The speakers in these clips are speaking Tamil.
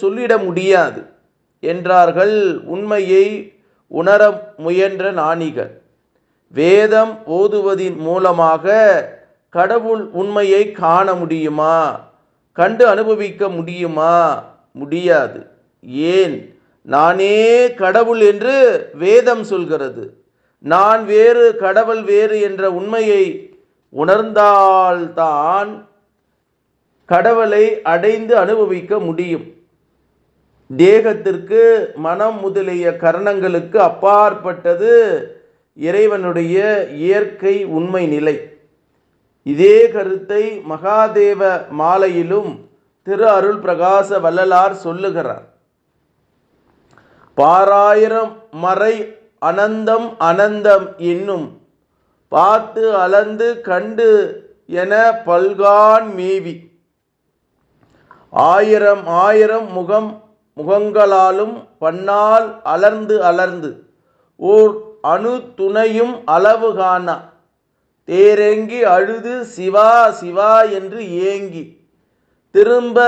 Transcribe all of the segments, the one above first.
சொல்லிட முடியாது என்றார்கள் உண்மையை உணர முயன்ற நாணிகள் வேதம் ஓதுவதின் மூலமாக கடவுள் உண்மையை காண முடியுமா? கண்டு அனுபவிக்க முடியுமா? முடியாது. ஏன்? நானே கடவுள் என்று வேதம் சொல்கிறது. நான் வேறு கடவுள் வேறு என்ற உண்மையை உணர்ந்தால்தான் கடவுளை அடைந்து அனுபவிக்க முடியும். தேகத்திற்கு மனம் முதலிய கரணங்களுக்கு அப்பாற்பட்டது இறைவனுடைய இயற்கை உண்மை நிலை. இதே கருத்தை மகாதேவ மாலையிலும் திரு அருள் பிரகாச வள்ளலார் சொல்லுகிறார். பாராயிரம் மறை அனந்தம் அனந்தம் என்னும் பார்த்து அளந்து கண்டு என பல்கான் மேவி. ஆயிரம் ஆயிரம் முகம் முகங்களாலும் பன்னால் அலர்ந்து அலர்ந்து. ஓர் அணு துணையும் அளவு காணா. தேரெங்கி அழுது சிவா சிவா என்று ஏங்கி. திரும்ப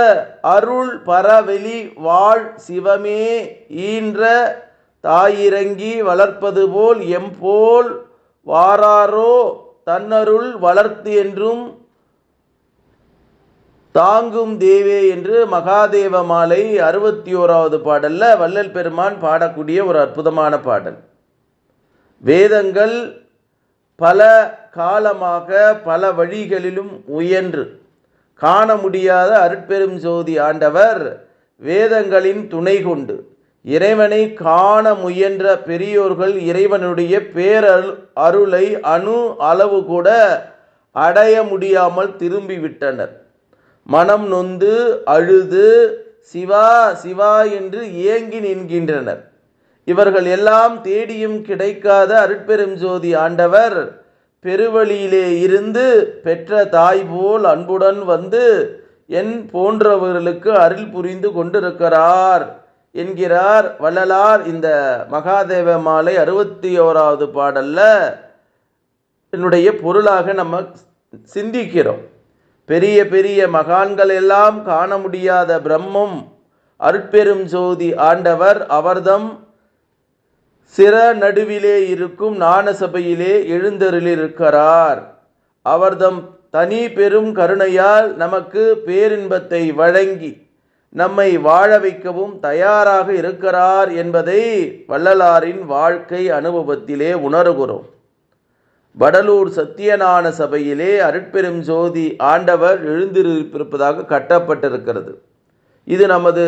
அருள் பரவெளி வாழ் சிவமே ஈன்ற தாயிறங்கி வளர்ப்பது போல் எம்போல் வாராரோ தன்னருள் வளர்த்து என்றும் தாங்கும் தேவே என்று மகாதேவ மாலை அறுபத்தி ஓராவது பாடலில் வள்ளல் பெருமான் பாடக்கூடிய ஒரு அற்புதமான பாடல். வேதங்கள் பல காலமாக பல வழிகளிலும் உயன்று. காண முடியாத அருட்பெரும் ஜோதி ஆண்டவர் வேதங்களின் துணை கொண்டு. இறைவனை காண முயன்ற பெரியோர்கள் இறைவனுடைய பேரருள் அருளை அணு அளவு கூட அடைய முடியாமல் திரும்பிவிட்டனர். மனம் நொந்து அழுது சிவா சிவா என்று ஏங்கி நின்கின்றனர். இவர்கள் எல்லாம் தேடியும் கிடைக்காத அருட்பெரும் ஜோதி ஆண்டவர் பெருவழியிலே இருந்து பெற்ற தாய் போல் அன்புடன் வந்து என் போன்றவர்களுக்கு அருள் புரிந்து கொண்டிருக்கிறார் என்கிறார் வள்ளலார் இந்த மகாதேவ மாலை அறுபத்தி ஓராவது பாடல்ல. என்னுடைய பொருளாக நம்ம சிந்திக்கிறோம். பெரிய பெரிய மகான்கள் எல்லாம் காண முடியாத பிரம்மம். அருட்பெரும் ஜோதி ஆண்டவர் அவர்தம் சிற நடுவிலே இருக்கும் ஞானசபையிலே எழுந்தருளிருக்கிறார் அவர்தம் தனி பெரும் கருணையால் நமக்கு பேரின்பத்தை வழங்கி நம்மை வாழ வைக்கவும் தயாராக இருக்கிறார் என்பதை வள்ளலாரின் வாழ்க்கை அனுபவத்திலே உணர்கிறோம். வடலூர் சத்தியநான சபையிலே அருட்பெரும் ஜோதி ஆண்டவர் எழுந்திருப்பதாக கட்டப்பட்டிருக்கிறது. இது நமது